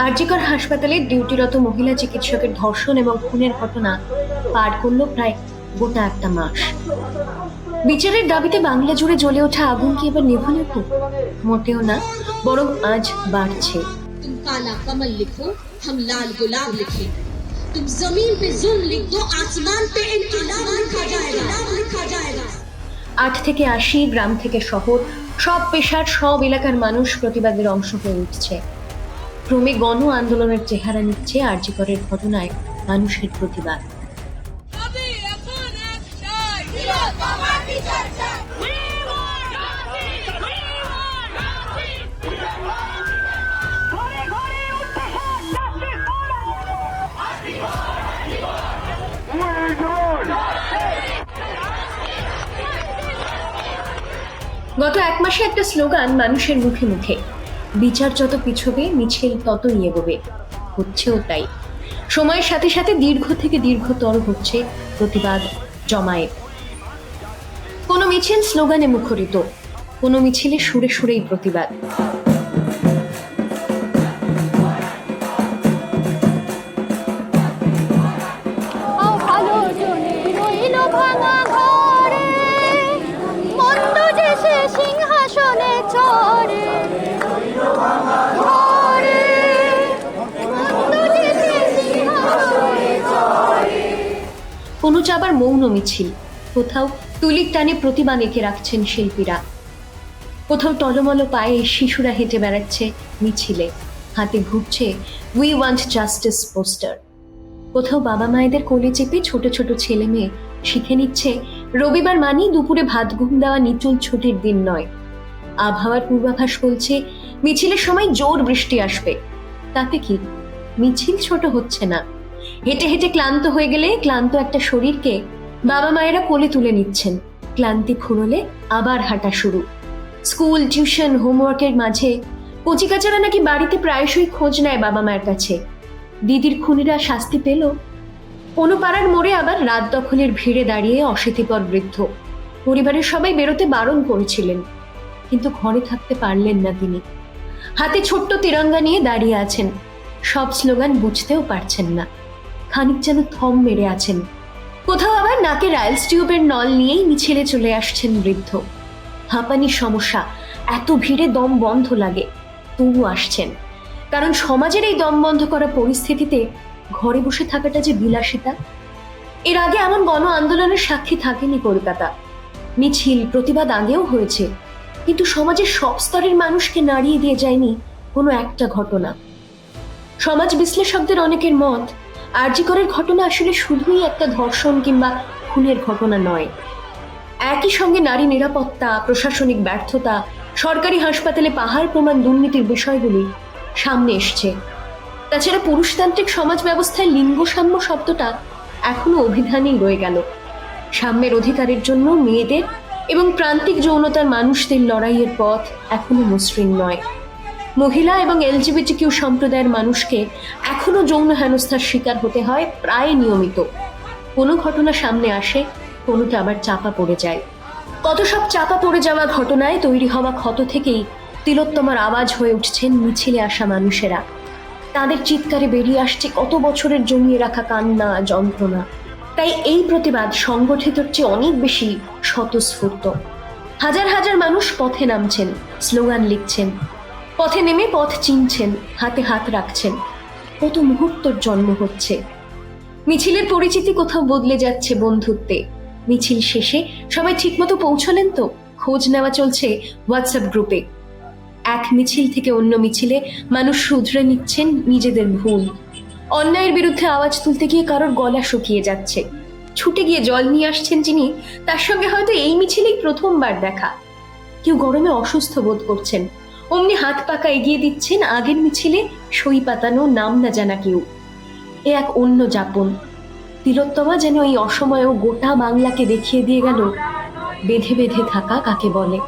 আরজিকর হাসপাতালে ডিউটিরত মহিলা চিকিৎসকের ধর্ষণ এবং খুনের ঘটনা পার করলো প্রায় গোটা একটা মাস বিচারের দাবিতে বাংলা জুড়ে জ্বলে ওঠা আগুন কি এবার নেভু নেভু মোটেও না বরং আজ বাড়ছে तुम काला कमल लिखो हम लाल गुलाब लिखेंगे तुम जमीन पे जुल्म लिख दो आसमान पे इनकलाब लिखा जाएगा लिखा जाएगा আট থেকে আশি গ্রাম থেকে শহর সব পেশার সব এলাকার মানুষ প্রতিবাদের অংশ হয়ে উঠছে ক্রমে গণ আন্দোলনের চেহারা নিচ্ছে আরজিকরের ঘটনায় মানুষের প্রতিবাদ। গত এক মাসে একটা স্লোগান মানুষের মুখে মুখে। বিচার যত পিছবে, মিছিল ততই এগোবে। হচ্ছেও তাই। সময়ের সাথে সাথে দীর্ঘ থেকে দীর্ঘতর হচ্ছে প্রতিবাদ, জমায়েত। কোনো মিছিল স্লোগানে মুখরিত, কোনো মিছিলে সুরে সুরেই প্রতিবাদ। কোনো চাবার মৌন মিছিল। কোথাও তুলির টানে প্রতিমা এঁকে রাখছেন শিল্পীরা। কোথাও টলমল পায়ে শিশুরা হেঁটে বেড়াচ্ছে মিছিলে। হাতে ঘুরছে উই ওয়ান্ট জাস্টিস পোস্টার কোথাও বাবা মায়েদের কোলে চেপে ছোট ছোট ছেলে মেয়ে শিখে নিচ্ছে, রবিবার মানেই দুপুরে ভাত ঘুম দেওয়া নিচুল ছুটির দিন নয়। আবহাওয়ার পূর্বাভাস বলছে, মিছিলের সময় জোর বৃষ্টি আসবে। তাতে কি? মিছিল ছোট হচ্ছে না। হেঁটে হেঁটে ক্লান্ত হয়ে গেলে ক্লান্ত একটা শরীরকে বাবা মায়েরা কোলে তুলে নিচ্ছেন। ক্লান্তি ফুরলে আবার হাঁটা শুরু। স্কুল, টিউশন, হোমওয়ার্কের মাঝে কচিকাচারা নাকি বাড়িতে প্রায়শই খোঁজ নেয় বাবা মায়ের কাছে। দিদির খুনিরা শাস্তি পেল। কোনো পাড়ার মোড়ে আবার রাত দখলের ভিড়ে দাঁড়িয়ে অশীতিপর বৃদ্ধ। পরিবারের সবাই বেরোতে বারণ করেছিলেন, কিন্তু ঘরে থাকতে পারলেন না তিনি। হাতে ছোট্ট তিরঙ্গা নিয়ে দাঁড়িয়ে আছেন। সব স্লোগান বুঝতেও পারছেন না। খানিক যেন থম মেরে আছেন। কোথাও আবার নাকে রাইলস টিউবের নল নিয়েই মিছিলে চলে আসছেন বৃদ্ধ। হাঁপানির সমস্যা, এত ভিড়ে দম বন্ধ লাগে, তবু আসছেন। কারণ সমাজের এই দম বন্ধ করা পরিস্থিতিতে ঘরে বসে থাকাটা যে বিলাসিতা, এর আগে এমন গণ আন্দোলনের সাক্ষী থাকেনি কলকাতা। মিছিল, প্রতিবাদ আগেও হয়েছে, কিন্তু সমাজের সব স্তরের মানুষকে নাড়িয়ে দিয়ে যায়নি কোনো একটা ঘটনা। সমাজ বিশ্লেষকদের অনেকের মত আরজিকরের ঘটনা আসলে শুধুই একটা ধর্ষণ কিংবা খুনের ঘটনা নয়। একই সঙ্গে নারী নিরাপত্তা, প্রশাসনিক ব্যর্থতা, সরকারি হাসপাতালে পাহাড় প্রমাণ দুর্নীতির বিষয়গুলি সামনে এসছে। তাছাড়া পুরুষতান্ত্রিক সমাজ ব্যবস্থায় লিঙ্গ সাম্য শব্দটা এখনও অভিধানেই রয়ে গেল। সাম্যের অধিকারের জন্য মেয়েদের এবং প্রান্তিক যৌনতার মানুষদের লড়াইয়ের পথ এখনও মসৃণ নয়। মহিলা এবং এলজিবিটি কিউ সম্প্রদায়ের মানুষকে এখনও যৌন হেনস্থার শিকার হতে হয় প্রায় নিয়মিত। কোনো ঘটনা সামনে আসে, কোনোটা আবার চাপা পড়ে যায়। কত সব চাপা পড়ে যাওয়া ঘটনায় তৈরি হওয়া ক্ষত থেকেই তিলোত্তমার আওয়াজ হয়ে উঠছেন মিছিলে আসা মানুষেরা। তাদের চিৎকারে বেরিয়ে আসছে কত বছরের জমিয়ে রাখা কান্না, যন্ত্রণা। তাই এই প্রতিবাদ সংগঠিতর চেয়ে অনেক বেশি স্বতঃস্ফূর্ত। হাজার হাজার মানুষ পথে নামছেন, স্লোগান লিখছেন। পথে নেমে পথ চিনছেন, হাতে হাত রাখছেন। কত মুহূর্তর জন্ম হচ্ছে। মিছিলের পরিচিতি কোথাও বদলে যাচ্ছে বন্ধুত্বে। মিছিল শেষে সবাই ঠিকমতো পৌঁছলেন তো? খোঁজ নেওয়া চলছে হোয়াটসঅ্যাপ গ্রুপে। এক মিছিল থেকে অন্য মিছিলে মানুষ শুধরে নিচ্ছেন নিজেদের ভুল। অন্যায়ের বিরুদ্ধে আওয়াজ তুলতে গিয়ে কারোর গলা শুকিয়ে যাচ্ছে। ছুটে গিয়ে জল নিয়ে আসছেন যিনি, তার সঙ্গে হয়তো এই মিছিলেই প্রথমবার দেখা। কেউ গরমে অসুস্থ বোধ করছেন। অমনি হাত পাকা এগিয়ে দিচ্ছেন আগের মিছিলে সই পাতানো নাম না জানা কেউ। এ এক অন্য যাপন। তিলোত্তমা যেন এই অসময়েও গোটা বাংলাকে দেখিয়ে দিয়ে গেল, বেঁধে বেঁধে থাকা কাকে বলে।